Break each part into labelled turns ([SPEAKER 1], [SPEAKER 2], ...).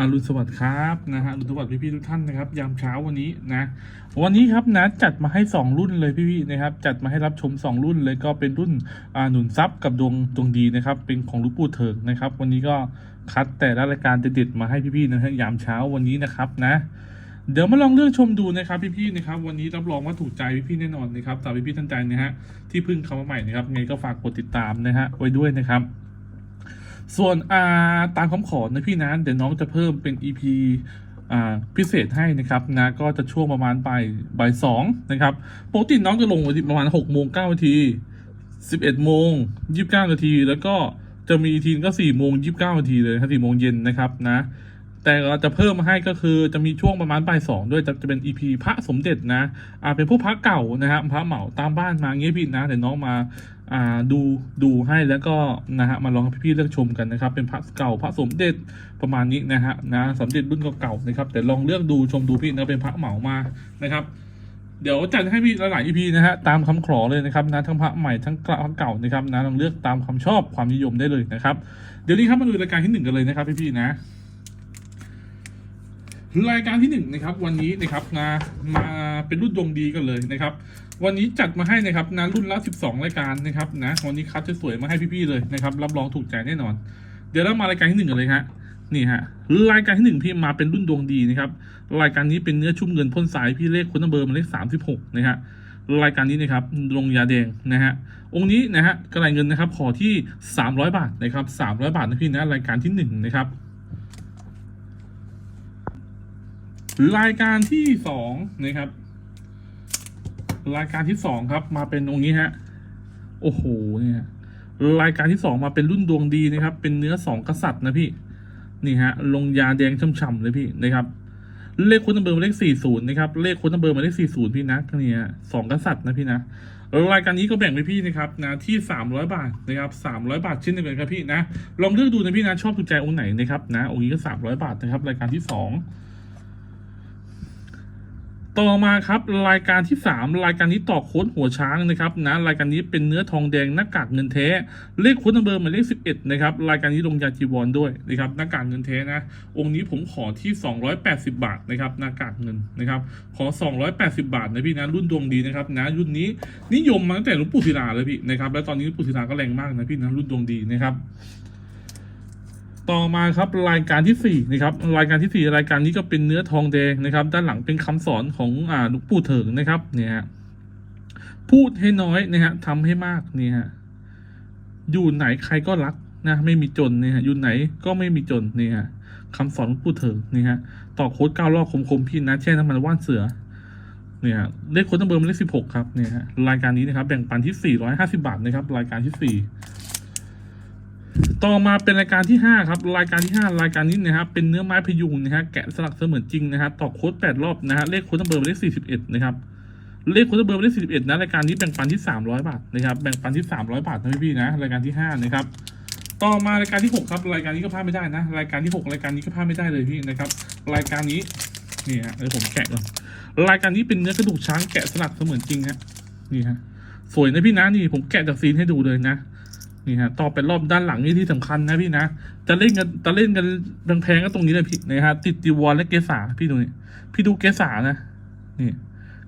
[SPEAKER 1] อรุณสวัสดิ์ครับนะฮะอรุณสวัสดิ์พี่ๆทุกท่านนะครับยามเช้าวันนี้นะ วันนี้ครับนะจัดมาให้ 2 รุ่นเลยพี่ๆนะครับ จัดมาให้รับชม 2 รุ่นเลยก็เป็นรุ่นอ่าหนุนซับกับดวงดวงดีนะครับ เป็นของลูกปู่เถิงนะครับ วันนี้ก็คัดแต่ละรายการเด็ดๆมาให้พี่ๆนะฮะยามเช้าวันนี้นะครับนะเดี๋ยวมาลองเลือกชมดูนะครับพี่ๆนะครับ วันนี้รับรองว่าถูกใจพี่ๆแน่นอนนะครับสำหรับพี่ๆท่านใจนะฮะที่เพิ่งเข้ามาใหม่นะครับไงก็ฝากกดติดตามนะฮะไว้ด้วยนะครับ ส่วนอ่าตามคำขอนะพี่นะเดี๋ยวน้องจะเพิ่มเป็น EP อ่าพิเศษให้นะครับนะก็จะช่วงประมาณบ่ายบ่ายสองนะครับปกติน้องจะลงวันที่ประมาณหกโมงเก้านาทีสิบเอ็ดโมงยี่สิบเก้านาที แล้วก็จะมีอีกทีก็สี่โมงยี่สิบเก้านาทีเลยครับสี่โมงเย็นนะครับนะ แต่เราจะเพิ่มมาให้ก็คือจะมีช่วงประมาณบ่ายสองด้วยจะจะเป็นอีพีพระสมเด็จนะอ่าเป็นพวกพระเก่านะครับพระเหมาตามบ้านมาเงี้ยพี่นะเดี๋ยวน้องมา ดูดูให้แล้วก็นะฮะมาลองให้พี่ๆเลือกชมกันนะครับ เป็นพระเก่าพระสมเด็จประมาณนี้นะฮะนะสมเด็จรุ่นเก่าๆนะครับ แต่ลองเลือกดูชมดูพี่นะเป็นพระเหมามานะครับเดี๋ยวจัดให้พี่หลายๆ EP นะฮะตามคำขอเลยนะครับนะทั้งพระใหม่ทั้งพระเก่านะครับนะลองเลือกตามความชอบความนิยมได้เลยนะครับ เดี๋ยวนี้ครับมาดูรายการที่หนึ่งกันเลยนะครับพี่ๆนะ รายการที่หนึ่งนะครับวันนี้นะครับนะมาเป็นรุ่นดวงดีกันเลยนะครับ วันนี้จัดมาให้นะครับนะรุ่นละ 12 รายการนะครับนะวันนี้คัดสวยๆมาให้พี่ๆเลยนะครับรับรองถูกใจแน่นอน เดี๋ยวเรามารายการที่หนึ่งกันเลยฮะนี่ฮะรายการที่หนึ่งพี่มาเป็นรุ่นดวงดีนะครับรายการนี้เป็นเนื้อชุ่มเงินพ่นสายพี่เลขคุณเบอร์มาเลข36นะฮะรายการนี้นะครับลงยาแดงนะฮะองค์นี้นะฮะกระไรเงินนะครับขอที่ 300 บาทนะครับ300 บาทนะพี่นะรายการที่หนึ่งนะครับ รายการที่สองนะครับ รายการที่สองครับ มาเป็นองค์นี้ฮะ โอ้โหเนี่ยรายการที่สองมาเป็นรุ่นดวงดีนะครับ เป็นเนื้อสองกษัตริย์นะพี่ นี่ฮะ ลงยาแดงช่ำๆเลยพี่นะครับ เลขคุณนัมเบอร์มาเลขสี่ศูนย์นะครับ เลขคุณนัมเบอร์มาเลขสี่ศูนย์พี่นะนี่ยสองกษัตริย์นะพี่นะ รายการนี้ก็แบ่งไปพี่นะครับนะที่สามร้อยบาทนะครับสามร้อยบาทเช่นเดียวกันครับพี่นะ ลองเลือกดูนะพี่นะชอบถูกใจองค์ไหนนะครับนะ องค์นี้ก็สามร้อยบาทนะครับ รายการที่สอง ต่อมาครับรายการที่สามรายการนี้ต่อโค้ดหัวช้างนะครับนะรายการนี้เป็นเนื้อทองแดงหน้ากากเงินแท้เลขโค้ดนัมเบอร์หมายเลขสิบเอ็ดนะครับรายการนี้ลงยาจีวรด้วยนะครับหน้ากากเงินแท้นะองค์นี้ผมขอที่สองร้อยแปดสิบาทนะครับหน้ากากเงินนะครับขอสองร้อยแปดสิบาทนะพี่นะรุ่นดวงดีนะครับนะรุ่นนี้นิยมมาตั้งแต่หลวงปู่ศิลาเลยพี่นะครับแล้วตอนนี้หลวงปู่ศิลาก็แรงมากนะพี่นะรุ่นดวงดีนะครับ ต่อมาครับรายการที่สี่นะครับรายการที่สี่รายการนี้ก็เป็นเนื้อทองแดงนะครับ ด้านหลังเป็นคำสอนของอ่าหลวงปู่เถิงนะครับเนี่ยพูดให้น้อยนะฮะทำให้มากเนี่ยฮะอยู่ไหนใครก็รักนะไม่มีจนเนี่ยฮะอยู่ไหนก็ไม่มีจนเนี่ยฮะคำสอนลวงปู่เถิงนี่ฮะต่อโค้ดเก้ารอบคมๆพี่นะแช่น้ำมันว่านเสือเนี่ยเลขโค้ดนัมเบอร์มันเลขสิบหกครับเนี่ยฮะรายการนี้นะครับแบ่งปันที่สี่ร้อยห้าสิบาทนะครับรายการที่สี่ ต่อมาเป็นรายการที่ห้าครับ รายการที่ห้ารายการนี้นะครับเป็นเนื้อไม้พยุงนะฮะแกะสลักเสมือนจริงนะฮะต่อโค้ดแปดรอบนะฮะเลขโค้ดนัมเบอร์เลขสี่สิบเอ็ดนะครับเลขโค้ดนัมเบอร์เลขสี่สิบเอ็ดนะรายการนี้แบ่งปันที่สามร้อยบาทนะครับแบ่งปันที่สามร้อยบาทนะพี่ๆนะรายการที่ห้านะครับต่อมารายการที่หกครับรายการนี้ก็พลาดไม่ได้นะ รายการที่หกรายการนี้ก็พลาดไม่ได้เลยพี่นะครับ รายการนี้นี่ฮะเดี๋ยวผมแกะก่อนรายการนี้เป็นเนื้อกระดูกช้างแกะสลักเสมือนจริงฮะนี่ฮะสวยนะพี่นะนี่ผมแกะจากซีนให้ดูเลยนะ นี่ฮะต่อเป็นรอบด้านหลังนี่ที่สำคัญนะพี่นะจะเล่นกันจะเล่นกันแพงๆก็ตรงนี้เลยพี่นะฮะติดจีวรและเกษาพี่ดูนี่พี่ดูเกษานะนี่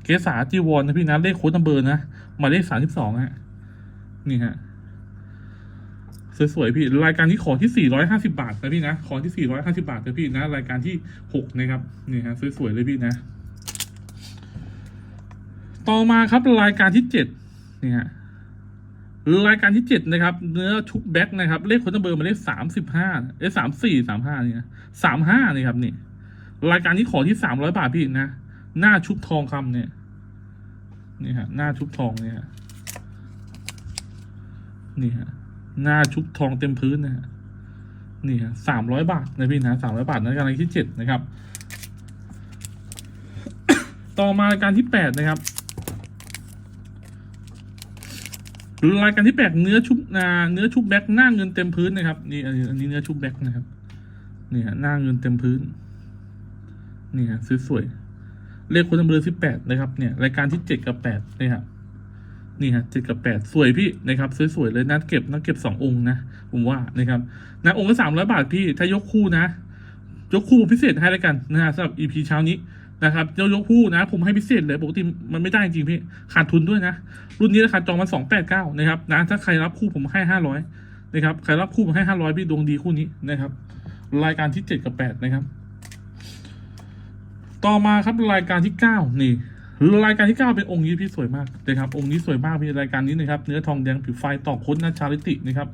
[SPEAKER 1] เกษาจีวรนะพี่นะเลขโค้ดนัมเบอร์นะหมายเลขสามสิบสองฮะนี่ฮะสวยๆพี่รายการที่ขอที่สี่ร้อยห้าสิบาทนะพี่นะขอที่สี่ร้อยห้าสิบาทนะพี่นะรายการที่หกนะครับนี่ฮะสวยๆเลยพี่นะ ต่อมาครับรายการที่เจ็ดนี่ฮะ รายการที่เจ็ดนะครับ เนื้อชุบแบ็กนะครับ เลขคนเบอร์มาเลขสามสิบห้าเอ้สามสี่สามห้านี่ยสามห้านี่ครับนี่รายการนี้ขอที่สามร้อยบาทพี่นะหน้าชุบทองคำเนี่ยนี่ฮะหน้าชุบทองเนี่ยนี่ฮะหน้าชุบทองเต็มพื้นนะฮะนี่ฮะสามร้อยบาทนะพี่นะสามร้อยบาทนะรายการที่เจ็ดนะครับ ต่อมารายการที่แปดนะครับ รายการที่แปดเนื้อชุบนาเนื้อชุบแบ็กหน้าเงินเต็มพื้นนะครับนี่อันนี้เนื้อชุบแบ็กนะครับนี่ฮะหน้าเงินเต็มพื้นนี่ฮะสวยๆเลขคนจำเลยสิบแปดนะครับ เนี่ยรายการที่เจ็ดกับแปดนี่ครับนี่ฮะเจ็ดกับแปดสวยพี่นะครับสวยๆเลยนัดเก็บนัดเก็บสององค์นะผมว่านะครับนะองค์ละสามร้อยบาทพี่ถ้ายกคู่นะ ยกคู่พิเศษให้แล้วกันนะฮะสำหรับ EP เช้านี้ นะครับเจ้ายกคู่นะ ผมให้พิเศษเลยปกติมันไม่ได้จริงพี่ขาดทุนด้วยนะ รุ่นนี้ราคาจองมันสองแปดเก้านะครับนะถ้าใครรับคู่ผมให้ห้าร้อยนะครับใครรับคู่ผมให้ห้าร้อยพี่ดวงดีคู่นี้นะครับ รายการที่เจ็ดกับแปดนะครับ ต่อมาครับรายการที่เก้านี่รายการที่เก้าเป็นองค์นี้พี่สวยมากนะครับองค์นี้สวยมากพี่รายการนี้นะครับ เนื้อทองแดงผิวไฟต่อโคตนาชาลิตินะครับ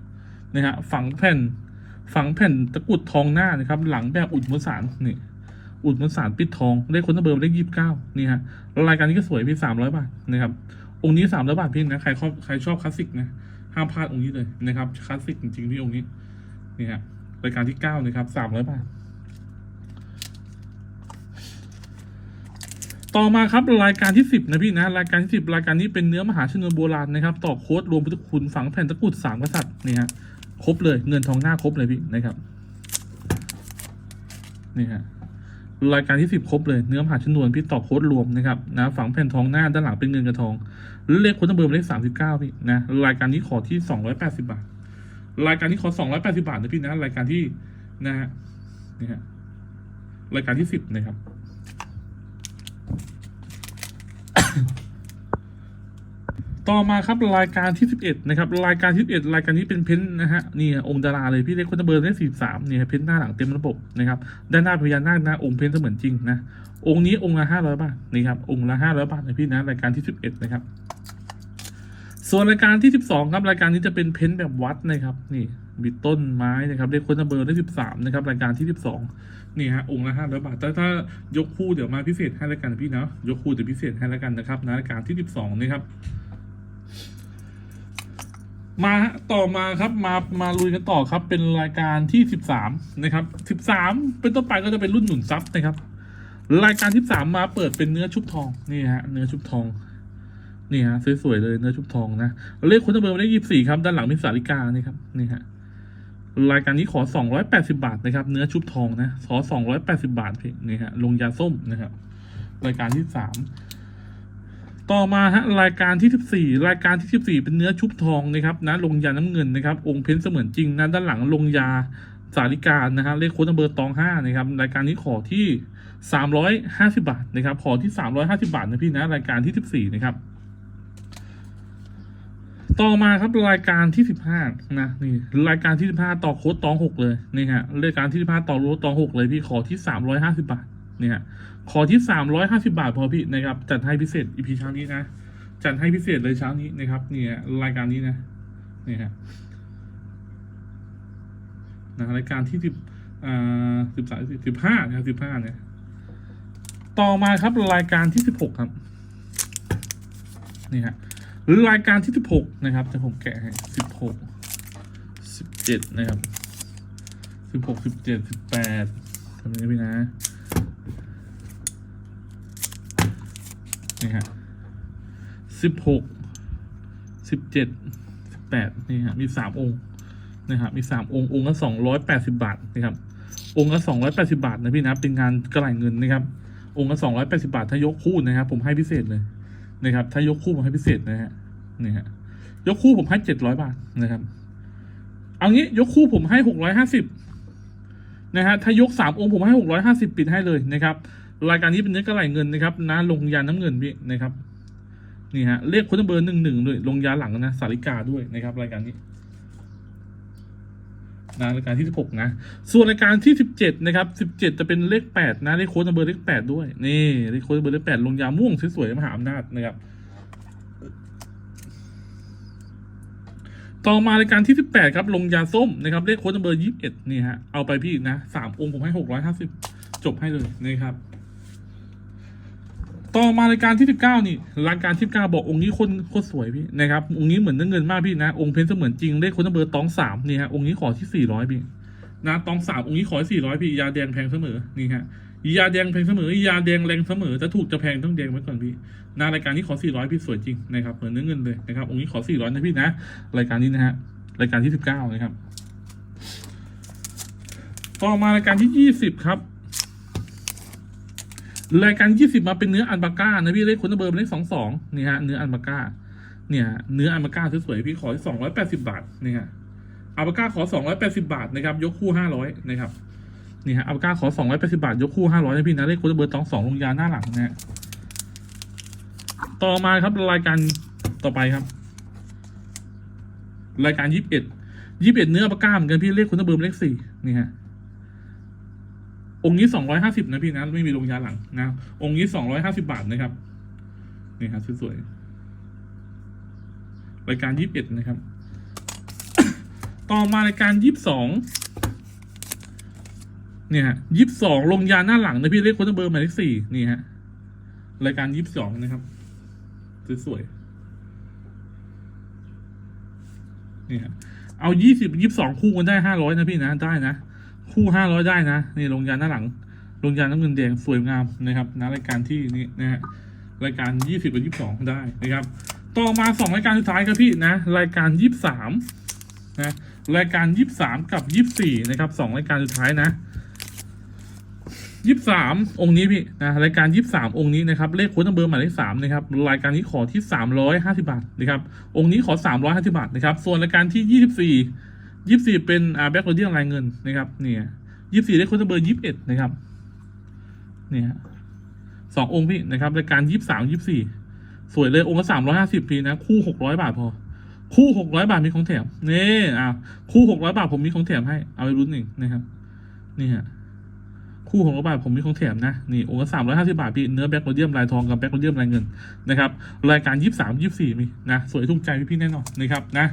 [SPEAKER 1] นะฮะฝังแผ่น ฝังแผ่นตะกุดทองหน้านะครับ หลังแบบอุดมวสารนี่ อุดมสารปิดทองเลขคนตะเบอร์เลขยี่สิบเก้านี่ฮะแล้วรายการนี้ก็สวยพี่สามร้อยบาทนะครับองค์นี้สามร้อยบาทพี่นะใครชอบใครชอบคลาสสิกนะห้ามพลาดองค์นี้เลยนะครับคลาสสิกจริงๆพี่องค์นี้นี่ฮะรายการที่เก้านะครับสามร้อยบาท ต่อมาครับรายการที่สิบนะพี่นะรายการที่สิบรายการนี้เป็นเนื้อมหาชนวนโบราณนะครับต่อโค้ดรวมพุทธคุณฝังแผ่นตะกุดสามกษัตริย์นี่ฮะครบเลยเงินทองหน้าครบเลยพี่นะครับนี่ฮะ รายการที่สิบครบเลยเนื้อมหาชนวนพี่ตอบโค้ดรวมนะครับนะฝังแผ่นทองหน้าด้านหลังเป็นเงินกับทองหรือเลขคนตะเบอร์เลขสามสิบเก้าพี่นะรายการนี้ขอที่สองร้อยแปดสิบาท รายการนี้ขอสองร้อยแปดสิบาทนะพี่นะรายการที่นะฮะนี่ฮะรายการที่สิบนะครับ ต่อมาครับรายการที่สิบเอ็ดนะครับ รายการที่สิบเอ็ดรายการนี้เป็นเพ้นท์นะฮะนี่องค์ดาราเลยพี่เล็กคนเบอร์เลขสี่สามนี่ฮะเพ้นท์หน้าหลังเต็มระบบนะครับด้านหน้าพญานาคนะองค์เพ้นท์เสมือนจริงนะองค์นี้องค์ละห้าร้อยบาทนี่ครับองค์ละห้าร้อยบาทนะพี่นะรายการที่สิบเอ็ดนะครับ ส่วนรายการที่สิบสองครับรายการนี้จะเป็นเพ้นท์แบบวัดนะครับนี่มีต้นไม้นะครับเลขคนเบอร์เลขสิบสามนะครับรายการที่สิบสองนี่ฮะองค์ละห้าร้อยบาทแต่ถ้ายกคู่เดี๋ยวมาพิเศษให้แล้วกันพี่เนาะยกคู่เดี๋ยวพิเศษให้แล้วกันนะครับนะรายการที่สิบสองนะครับ มาต่อมาครับมามาลุยกันต่อครับ เป็นรายการที่สิบสามนะครับสิบสามเป็นต้นไปก็จะเป็นรุ่นหนุนซับนะครับ รายการที่สามมาเปิดเป็นเนื้อชุบทองนี่ฮะเนื้อชุบทองนี่ฮะสวยๆเลยเนื้อชุบทองนะเลขคนตะเบอร์เลขยี่สี่ครับด้านหลังเป็นสาริกานี่ครับนี่ฮะรายการนี้ขอสองร้อยแปดสิบาทนะครับ เนื้อชุบทองนะขอสองร้อยแปดสิบาทเพี่นี่ฮะลงยาส้มนะครับ รายการที่สาม ต่อมาฮะรายการที่สิบสี่รายการที่สิบสี่เป็นเนื้อชุบทองนะครับนะลงยาน้ำเงินนะครับ องค์เพ้นเสมือนจริงนะด้านหลังลงยาสาริกานะฮะเลขโค้ดนัมเบอร์ตองห้านะครับรายการนี้ขอที่สามร้อยห้าสิบาทนะครับขอที่สามร้อยห้าสิบาทนะพี่นะรายการที่สิบสี่นะครับ ต่อมาครับรายการที่สิบห้านะนี่รายการที่สิบห้าต่อโค้ดตองหกเลยนี่ฮะรายการที่สิบห้าต่อโค้ดตองหกเลยพี่ขอที่สามร้อยห้าสิบาท นี่ฮะขอที่สามร้อยห้าสิบาทพอพี่นะครับ จัดให้พิเศษอีพีเช้านี้นะจัดให้พิเศษเลยเช้านี้นะครับ เนี่ยรายการนี้นะนี่ฮะนะรายการที่สิบอ่าสิบสามสิบห้านะครับสิบห้าเนี่ย ต่อมาครับรายการที่สิบหกครับนี่ฮะหรือรายการที่สิบหกนะครับจะผมแกะให้สิบหกสิบเจ็ดนะครับสิบหกสิบเจ็ดสิบแปดทำนี้พี่นะ นี่ฮะสิบหกสิบเจ็ดสิบแปดนี่ฮะมีสามองค์นะครับมีสามองค์องค์ละสองร้อยแปดสิบาทนะครับองค์ละสองร้อยแปดสิบาทนะพี่นะเป็นงานกระไหลเงินนะครับองค์ละสองร้อยแปดสิบาทถ้ายกคู่นะครับผมให้พิเศษเลยนะครับถ้ายกคู่ผมให้พิเศษนะฮะนี่ฮะยกคู่ผมให้เจ็ดร้อยบาทนะครับเอางี้ยกคู่ผมให้หกร้อยห้าสิบนะฮะถ้ายกสามองค์ผมให้หกร้อยห้าสิบปิดให้เลยนะครับ รายการนี้เป็นเนื้อกระไหลเงินนะครับนะลงยาน้ำเงินพี่นะครับนี่ฮะเลขคนเบอร์หนึ่งหนึ่งด้วยลงยาหลังนะสาริกาด้วยนะครับ รายการนี้นะรายการที่สิบหกนะ ส่วนรายการที่สิบเจ็ดนะครับสิบเจ็ดจะเป็นเลขแปดนะเลขโค้ดเบอร์เลขแปดด้วยนี่เลขโค้ดเบอร์เลขแปดลงยาม่วงสวยๆมหาอำนาจนะครับต่อมารายการที่สิบแปดครับลงยาส้มนะครับเลขโค้ดเบอร์ยี่สิบเอ็ดนี่ฮะเอาไปพี่นะสามองค์ผมให้หกร้อยห้าสิบจบให้เลยนะครับ ต่อมารายการที่สิบเก้านี่รายการที่สิบเก้าบอกองค์นี้คนโคตรสวยพี่นะครับองค์นี้เหมือนเนื้อเงินมากพี่นะองค์เพนเสมือนจริงเลขค้ดเบอร์ตองสามนี่ฮะองค์นี้ขอที่สี่ร้อยพี่นะตองสามองค์นี้ขอสี่ร้อยพี่ยาแดงแพงเสมอนี่ฮะยาแดงแพงเสมอยาแดงแรงเสมอจะถูกจะแพงต้องแดงไว้ก่อนพี่นะรายการนี้ขอสี่ร้อยพี่สวยจริงนะครับเหมือนเนื้อเงินเลยนะครับองค์นี้ขอสี่ร้อยนะพี่นะรายการนี้นะฮะรายการที่สิบเก้านะครับ ต่อมารายการที่ยี่สิบครับ รายการยี่สิบมาเป็นเนื้ออันบาก้านะพี่เลขคนเบอร์เป็นเลขสองสองนี่ฮะเนื้ออันบาก้าเนี่ยเนื้ออันบาก้าสวยๆพี่ขอสองร้อยแปดสิบาทนี่ฮะอัลปาก้าขอ280บาทนะครับยกคู่500นะครับนี่ฮะอัลก้าขอสองร้อยแปดสิบาทยกคู่ห้าร้อยนะพี่นะเลขค้ดเบอร์ตองสองลงยาหน้าหลังนะฮะต่อมาครับรายการต่อไปครับ รายการยี่สิบเอ็ดยี่สิบเอ็ดเนื้ออัลก้าเหมือนกันพี่เลขค้ดเบอร์เลขสี่นี่ฮะ องค์นี้สองร้อยห้าสิบนะพี่นะ ไม่มีลงยาหลังนะ องค์นี้สองร้อยห้าสิบาทนะครับ นี่ครับสวยๆรายการยี่สิบเอ็ดนะครับ ต่อมารายการยี่สิบสองเนี่ยฮะยี่สิบสองลงยาหน้าหลังนะพี่เลขโค้ดเบอร์หมายเลขสี่นี่ฮะรายการยี่สิบสองนะครับสวยๆนี่ฮะเอายี่สิบยี่สิบสองคู่กันได้ห้าร้อยนะพี่นะได้นะ คู่ห้าร้อยได้นะนี่ลงยาหน้าหลังลงยาน้ำเงินแดงสวยงามนะครับนะรายการที่นี่นะฮะรายการยี่สิบกับยี่สิบสองได้นะครับ ต่อมาสองรายการสุดท้ายครับพี่นะรายการยี่สิบสามนะรายการยี่สิบสามกับยี่สิบสี่นะครับสองรายการสุดท้ายนะยี่สิบสามองค์นี้พี่นะรายการยี่สิบสามองค์นี้นะครับเลขโค้ดเบอร์หมายเลขสามนะครับรายการนี้ขอที่สามร้อยห้าสิบาทนะครับองค์นี้ขอสามร้อยห้าสิบาทนะครับส่วนรายการที่ยี่สิบสี่ ยี่สิบสี่เป็นอ่าแบ็คโรเดียลรายเงินนะครับเนี่ยยี่สิบสี่เลขโค้ดเบอร์ยี่สิบเอ็ดนะครับเนี่ยฮะสององค์พี่นะครับรายการยี่สิบสามยี่สิบสี่สวยเลยองค์ละสามร้อยห้าสิบพีนะ คู่หกร้อยบาทพอ คู่หกร้อยบาทมีของแถมนี่อ่าคู่หกร้อยบาทผมมีของแถมให้เอาไปรุ่นหนึ่งนะครับนี่ฮะคู่หกร้อยบาทผมมีของแถมนะนี่องค์ละสามร้อยห้าสิบาทพี่เนื้อแบ็คโรเดียมลายทองกับแบ็คโรเดียมลายเงินนะครับรายการยี่สิบสามยี่สิบสี่มีนะสวยถูกใจพี่ๆแน่นอนนะครับนะ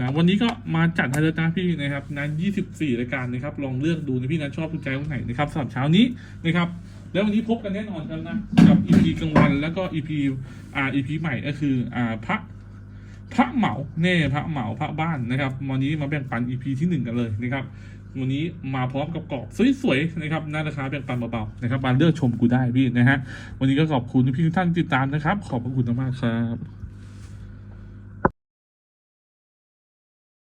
[SPEAKER 1] นะวันนี้ก็มาจัดให้แล้วนะพี่นะครับนะ24 รายการนะครับ ลองเลือกดูนะพี่นะชอบถูกใจตรงไหนนะครับสำหรับเช้านี้นะครับ แล้ววันนี้พบกันแน่นอนกันนะกับ EP กลางวันแล้วก็ EP อ่า EP ใหม่ก็คืออ่าพระพระเหมาเน่พระเหมาพระบ้านนะครับวันนี้มาแบ่งปัน EP ที่หนึ่งกันเลยนะครับวันนี้มาพร้อมกับกรอบสวยๆนะครับน่าราคาแบ่งปันเบาๆนะครับมาเลือกชมกูได้พี่นะฮะวันนี้ก็ขอบคุณพี่ทุกท่านติดตามนะครับ ขอบพระคุณมากครับ